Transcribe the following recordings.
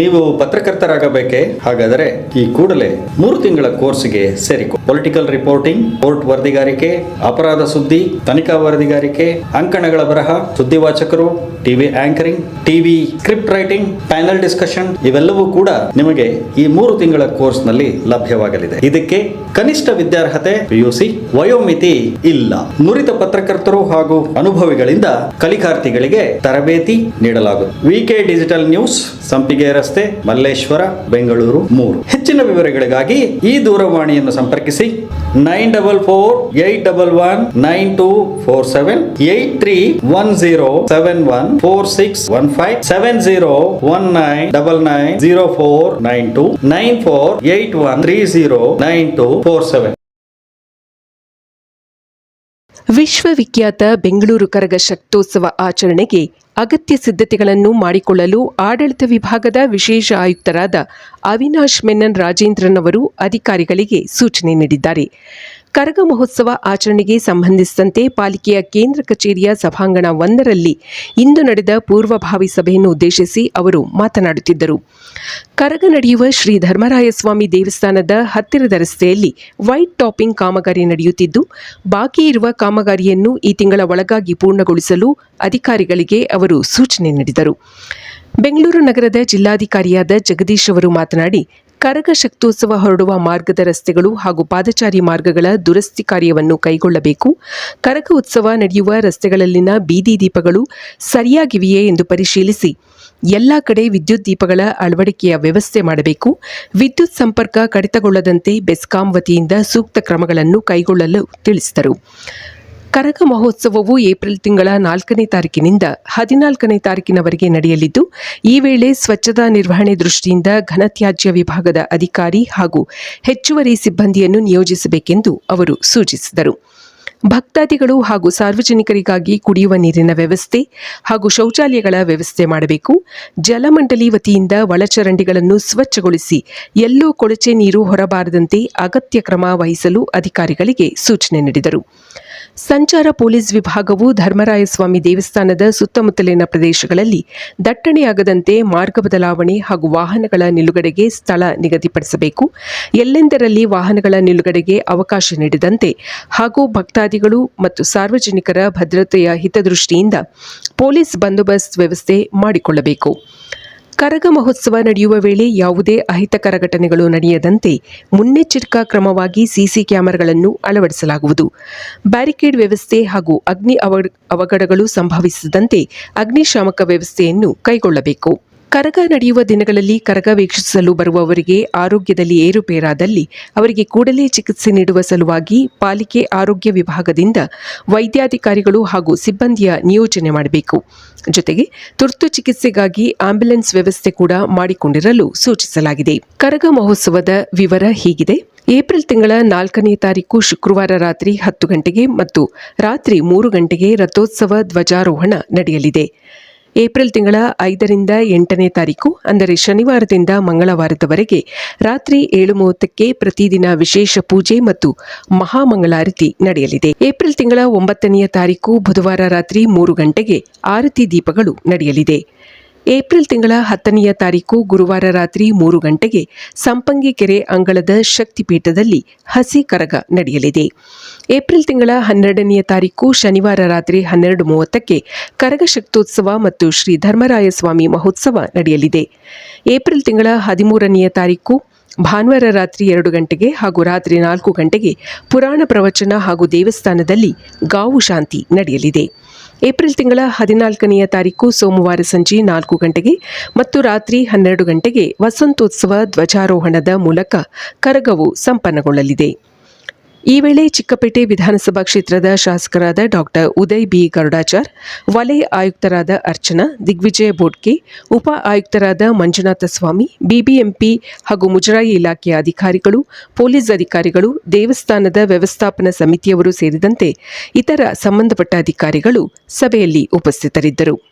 ನೀವು ಪತ್ರಕರ್ತರಾಗಬೇಕೆ? ಹಾಗಾದರೆ ಈ ಕೂಡಲೇ ಮೂರು ತಿಂಗಳ ಕೋರ್ಸ್ಗೆ ಸೇರಿಕೊ. ಪೊಲಿಟಿಕಲ್ ರಿಪೋರ್ಟಿಂಗ್ ಕೋರ್ಟ್ ವರದಿಗಾರಿಕೆ ಅಪರಾಧ ಸುದ್ದಿ, ತನಿಖಾ ವರದಿಗಾರಿಕೆ ಅಂಕಣಗಳ ಬರಹ, ಸುದ್ದಿವಾಚಕರು TV anchoring TV script writing panel discussion ಇವೆಲ್ಲವೂ ಕೂಡ ನಿಮಗೆ ಈ ಮೂರು ತಿಂಗಳ ಕೋರ್ಸ್ನಲ್ಲಿ ಲಭ್ಯವಾಗಲಿದೆ. ಇದಕ್ಕೆ ಕನಿಷ್ಠ ವಿದ್ಯಾರ್ಹತೆ ಪಿಯುಸಿ ವಯೋಮಿತಿ ಇಲ್ಲ. ನುರಿತ ಪತ್ರಕರ್ತರು ಹಾಗೂ ಅನುಭವಿಗಳಿಂದ ಕಲಿಕಾರ್ಥಿಗಳಿಗೆ ತರಬೇತಿ ನೀಡಲಾಗುತ್ತದೆ. ವಿಕೆ ಡಿಜಿಟಲ್ ನ್ಯೂಸ್ ಸಂಪಿಗೆ ರಸ್ತೆ ಮಲ್ಲೇಶ್ವರ ಬೆಂಗಳೂರು ಮೂರು. ಹೆಚ್ಚಿನ ವಿವರಗಳಿಗಾಗಿ ಈ ದೂರವಾಣಿಯನ್ನು ಸಂಪರ್ಕಿಸಿ. Nine double four eight double one nine two four seven eight three one zero seven one four six one five seven zero one nine double nine zero four nine two nine four eight one three zero nine two four seven ವಿಶ್ವವಿಖ್ಯಾತ ಬೆಂಗಳೂರು ಕರಗ ಶಕ್ತೋತ್ಸವ ಆಚರಣೆಗೆ ಅಗತ್ಯ ಸಿದ್ಧತೆಗಳನ್ನು ಮಾಡಿಕೊಳ್ಳಲು ಆಡಳಿತ ವಿಭಾಗದ ವಿಶೇಷ ಆಯುಕ್ತರಾದ ಅವಿನಾಶ್ ಮೆನ್ನನ್ ರಾಜೇಂದ್ರನ್ ಅವರು ಅಧಿಕಾರಿಗಳಿಗೆ ಸೂಚನೆ ನೀಡಿದ್ದಾರೆ. ಕರಗ ಮಹೋತ್ಸವ ಆಚರಣೆಗೆ ಸಂಬಂಧಿಸಿದಂತೆ ಪಾಲಿಕೆಯ ಕೇಂದ್ರ ಕಚೇರಿಯ ಸಭಾಂಗಣ ಒಂದರಲ್ಲಿ ಇಂದು ನಡೆದ ಪೂರ್ವಭಾವಿ ಸಭೆಯನ್ನು ಉದ್ದೇಶಿಸಿ ಅವರು ಮಾತನಾಡುತ್ತಿದ್ದರು. ಕರಗ ನಡೆಯುವ ಶ್ರೀ ಧರ್ಮರಾಯಸ್ವಾಮಿ ದೇವಸ್ಥಾನದ ಹತ್ತಿರದ ರಸ್ತೆಯಲ್ಲಿ ವೈಟ್ ಟಾಪಿಂಗ್ ಕಾಮಗಾರಿ ನಡೆಯುತ್ತಿದ್ದು, ಬಾಕಿ ಇರುವ ಕಾಮಗಾರಿಯನ್ನು ಈ ತಿಂಗಳ ಒಳಗಾಗಿ ಪೂರ್ಣಗೊಳಿಸಲು ಅಧಿಕಾರಿಗಳಿಗೆ ಅವರು ಸೂಚನೆ ನೀಡಿದರು. ಬೆಂಗಳೂರು ನಗರದ ಜಿಲ್ಲಾಧಿಕಾರಿಯಾದ ಜಗದೀಶ್ ಅವರು ಮಾತನಾಡಿ ಕರಗ ಶಕ್ತೋತ್ಸವ ಹೊರಡುವ ಮಾರ್ಗದ ರಸ್ತೆಗಳು ಹಾಗೂ ಪಾದಚಾರಿ ಮಾರ್ಗಗಳ ದುರಸ್ತಿ ಕಾರ್ಯವನ್ನು ಕೈಗೊಳ್ಳಬೇಕು. ಕರಗ ಉತ್ಸವ ನಡೆಯುವ ರಸ್ತೆಗಳಲ್ಲಿನ ಬೀದಿ ದೀಪಗಳು ಸರಿಯಾಗಿವೆಯೇ ಎಂದು ಪರಿಶೀಲಿಸಿ ಎಲ್ಲ ಕಡೆ ವಿದ್ಯುತ್ ದೀಪಗಳ ಅಳವಡಿಕೆಯ ವ್ಯವಸ್ಥೆ ಮಾಡಬೇಕು. ವಿದ್ಯುತ್ ಸಂಪರ್ಕ ಕಡಿತಗೊಳ್ಳದಂತೆ ಬೆಸ್ಕಾಂ ವತಿಯಿಂದ ಸೂಕ್ತ ಕ್ರಮಗಳನ್ನು ಕೈಗೊಳ್ಳಲು ತಿಳಿಸಿದರು. ಕರಗ ಮಹೋತ್ಸವವು ಏಪ್ರಿಲ್ ತಿಂಗಳ ನಾಲ್ಕನೇ ತಾರೀಕಿನಿಂದ ಹದಿನಾಲ್ಕನೇ ತಾರೀಕಿನವರೆಗೆ ನಡೆಯಲಿದ್ದು, ಈ ವೇಳೆ ಸ್ವಚ್ಛತಾ ನಿರ್ವಹಣೆ ದೃಷ್ಟಿಯಿಂದ ಘನತ್ಯಾಜ್ಯ ವಿಭಾಗದ ಅಧಿಕಾರಿ ಹಾಗೂ ಹೆಚ್ಚುವರಿ ಸಿಬ್ಬಂದಿಯನ್ನು ನಿಯೋಜಿಸಬೇಕೆಂದು ಅವರು ಸೂಚಿಸಿದರು. ಭಕ್ತಾದಿಗಳು ಹಾಗೂ ಸಾರ್ವಜನಿಕರಿಗಾಗಿ ಕುಡಿಯುವ ನೀರಿನ ವ್ಯವಸ್ಥೆ ಹಾಗೂ ಶೌಚಾಲಯಗಳ ವ್ಯವಸ್ಥೆ ಮಾಡಬೇಕು. ಜಲಮಂಡಳಿ ವತಿಯಿಂದ ಒಳಚರಂಡಿಗಳನ್ನು ಸ್ವಚ್ಛಗೊಳಿಸಿ ಎಲ್ಲೂ ಕೊಳಚೆ ನೀರು ಹೊರಬಾರದಂತೆ ಅಗತ್ಯ ಕ್ರಮ ವಹಿಸಲು ಅಧಿಕಾರಿಗಳಿಗೆ ಸೂಚನೆ ನೀಡಿದರು. ಸಂಚಾರ ಪೊಲೀಸ್ ವಿಭಾಗವು ಧರ್ಮರಾಯಸ್ವಾಮಿ ದೇವಸ್ಥಾನದ ಸುತ್ತಮುತ್ತಲಿನ ಪ್ರದೇಶಗಳಲ್ಲಿ ದಟ್ಟಣೆಯಾಗದಂತೆ ಮಾರ್ಗ ಬದಲಾವಣೆ ಹಾಗೂ ವಾಹನಗಳ ನಿಲುಗಡೆಗೆ ಸ್ಥಳ ನಿಗದಿಪಡಿಸಬೇಕು. ಎಲ್ಲೆಂದರಲ್ಲಿ ವಾಹನಗಳ ನಿಲುಗಡೆಗೆ ಅವಕಾಶ ನೀಡದಂತೆ ಹಾಗೂ ಭಕ್ತಾದಿಗಳು ಮತ್ತು ಸಾರ್ವಜನಿಕರ ಭದ್ರತೆಯ ಹಿತದೃಷ್ಟಿಯಿಂದ ಪೊಲೀಸ್ ಬಂದೋಬಸ್ತ್ ವ್ಯವಸ್ಥೆ ಮಾಡಿಕೊಳ್ಳಬೇಕು. ಕರಗ ಮಹೋತ್ಸವ ನಡೆಯುವ ವೇಳೆ ಯಾವುದೇ ಅಹಿತಕರ ಘಟನೆಗಳು ನಡೆಯದಂತೆ ಮುನ್ನೆಚ್ಚರಿಕಾ ಕ್ರಮವಾಗಿ ಸಿಸಿ ಕ್ಯಾಮೆರಾಗಳನ್ನು ಅಳವಡಿಸಲಾಗುವುದು. ಬ್ಯಾರಿಕೇಡ್ ವ್ಯವಸ್ಥೆ ಹಾಗೂ ಅಗ್ನಿ ಅವ ಅವಘಡಗಳು ಸಂಭವಿಸದಂತೆ ಅಗ್ನಿಶಾಮಕ ವ್ಯವಸ್ಥೆಯನ್ನು ಕೈಗೊಳ್ಳಬೇಕು. ಕರಗ ನಡೆಯುವ ದಿನಗಳಲ್ಲಿ ಕರಗ ವೀಕ್ಷಿಸಲು ಬರುವವರಿಗೆ ಆರೋಗ್ಯದಲ್ಲಿ ಏರುಪೇರಾದಲ್ಲಿ ಅವರಿಗೆ ಕೂಡಲೇ ಚಿಕಿತ್ಸೆ ನೀಡುವ ಸಲುವಾಗಿ ಪಾಲಿಕೆ ಆರೋಗ್ಯ ವಿಭಾಗದಿಂದ ವೈದ್ಯಾಧಿಕಾರಿಗಳು ಹಾಗೂ ಸಿಬ್ಬಂದಿಯ ನಿಯೋಜನೆ ಮಾಡಬೇಕು. ಜೊತೆಗೆ ತುರ್ತು ಚಿಕಿತ್ಸೆಗಾಗಿ ಆಂಬ್ಯುಲೆನ್ಸ್ ವ್ಯವಸ್ಥೆ ಕೂಡ ಮಾಡಿಕೊಂಡಿರಲು ಸೂಚಿಸಲಾಗಿದೆ. ಕರಗ ಮಹೋತ್ಸವದ ವಿವರ ಹೀಗಿದೆ. ಏಪ್ರಿಲ್ ತಿಂಗಳ ನಾಲ್ಕನೇ ತಾರೀಕು ಶುಕ್ರವಾರ ರಾತ್ರಿ ಹತ್ತು ಗಂಟೆಗೆ ಮತ್ತು ರಾತ್ರಿ ಮೂರು ಗಂಟೆಗೆ ರಥೋತ್ಸವ ಧ್ವಜಾರೋಹಣ ನಡೆಯಲಿದೆ. ಏಪ್ರಿಲ್ ತಿಂಗಳ ಐದರಿಂದ ಎಂಟನೇ ತಾರೀಕು, ಅಂದರೆ ಶನಿವಾರದಿಂದ ಮಂಗಳವಾರದವರೆಗೆ ರಾತ್ರಿ ಏಳು ಮೂವತ್ತಕ್ಕೆ ಪ್ರತಿದಿನ ವಿಶೇಷ ಪೂಜೆ ಮತ್ತು ಮಹಾಮಂಗಳಾರತಿ ನಡೆಯಲಿದೆ. ಏಪ್ರಿಲ್ ತಿಂಗಳ ಒಂಬತ್ತನೆಯ ತಾರೀಕು ಬುಧವಾರ ರಾತ್ರಿ ಮೂರು ಗಂಟೆಗೆ ಆರತಿ ದೀಪಗಳು ನಡೆಯಲಿದೆ. ಏಪ್ರಿಲ್ ತಿಂಗಳ ಹತ್ತನೆಯ ತಾರೀಕು ಗುರುವಾರ ರಾತ್ರಿ ಮೂರು ಗಂಟೆಗೆ ಸಂಪಂಗಿ ಕೆರೆ ಅಂಗಳದ ಶಕ್ತಿಪೀಠದಲ್ಲಿ ಹಸಿ ಕರಗ ನಡೆಯಲಿದೆ. ಏಪ್ರಿಲ್ ತಿಂಗಳ ಹನ್ನೆರಡನೆಯ ತಾರೀಕು ಶನಿವಾರ ರಾತ್ರಿ ಹನ್ನೆರಡು ಮೂವತ್ತಕ್ಕೆ ಕರಗ ಶಕ್ತೋತ್ಸವ ಮತ್ತು ಶ್ರೀ ಧರ್ಮರಾಯಸ್ವಾಮಿ ಮಹೋತ್ಸವ ನಡೆಯಲಿದೆ. ಏಪ್ರಿಲ್ ತಿಂಗಳ ಹದಿಮೂರನೆಯ ತಾರೀಕು ಭಾನುವಾರ ರಾತ್ರಿ ಎರಡು ಗಂಟೆಗೆ ಹಾಗೂ ರಾತ್ರಿ ನಾಲ್ಕು ಗಂಟೆಗೆ ಪುರಾಣ ಪ್ರವಚನ ಹಾಗೂ ದೇವಸ್ಥಾನದಲ್ಲಿ ಗಾವು ಶಾಂತಿ ನಡೆಯಲಿದೆ. ಏಪ್ರಿಲ್ ತಿಂಗಳ ಹದಿನಾಲ್ಕನೆಯ ತಾರೀಕು ಸೋಮವಾರ ಸಂಜೆ ನಾಲ್ಕು ಗಂಟೆಗೆ ಮತ್ತು ರಾತ್ರಿ ಹನ್ನೆರಡು ಗಂಟೆಗೆ ವಸಂತೋತ್ಸವ ಧ್ವಜಾರೋಹಣದ ಮೂಲಕ ಕರಗವು ಸಂಪನ್ನಗೊಳ್ಳಲಿದೆ. ಈ ವೇಳೆ ಚಿಕ್ಕಪೇಟೆ ವಿಧಾನಸಭಾ ಕ್ಷೇತ್ರದ ಶಾಸಕರಾದ ಡಾಕ್ಟರ್ ಉದಯ್ ಬಿ. ಗರುಡಾಚಾರ್, ವಲಯ ಆಯುಕ್ತರಾದ ಅರ್ಚನಾ, ದಿಗ್ವಿಜಯ ಬೋಡ್ಕೆ, ಉಪ ಆಯುಕ್ತರಾದ ಮಂಜುನಾಥ ಸ್ವಾಮಿ, ಬಿಬಿಎಂಪಿ ಹಾಗೂ ಮುಜರಾಯಿ ಇಲಾಖೆಯ ಅಧಿಕಾರಿಗಳು, ಪೊಲೀಸ್ ಅಧಿಕಾರಿಗಳು, ದೇವಸ್ಥಾನದ ವ್ಯವಸ್ಥಾಪನಾ ಸಮಿತಿಯವರು ಸೇರಿದಂತೆ ಇತರ ಸಂಬಂಧಪಟ್ಟ ಅಧಿಕಾರಿಗಳು ಸಭೆಯಲ್ಲಿ ಉಪಸ್ಥಿತರಿದ್ದರು.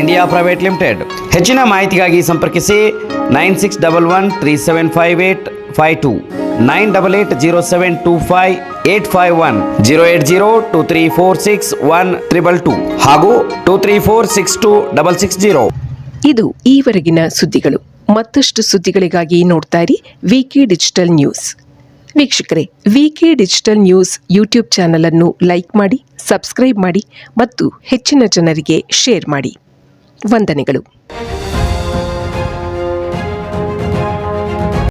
India private limited. ಹೆಚ್ಚಿನ ಮಾಹಿತಿಗಾಗಿ ಸಂಪರ್ಕಿಸಿ nine six double one three seven five eight five two, nine double eight zero seven two five eight five one, zero eight zero two three four six one triple two ಹಾಗೂ two three four six two double six zero. ಇದು ಈವರೆಗಿನ ಸುದ್ದಿಗಳು. ಮತ್ತಷ್ಟು ಸುದ್ದಿಗಳಿಗಾಗಿ ನೋಡ್ತಾ ಇರಿ VK digital news ವೀಕ್ಷಕರೇ VK digital news YouTube channel ಅನ್ನು ಲೈಕ್ ಮಾಡಿ ಸಬ್ಸ್ಕ್ರೈಬ್ ಮಾಡಿ ಮತ್ತು ಹೆಚ್ಚಿನ ಜನರಿಗೆ ಶೇರ್ ಮಾಡಿ. ವಂದನೆಗಳು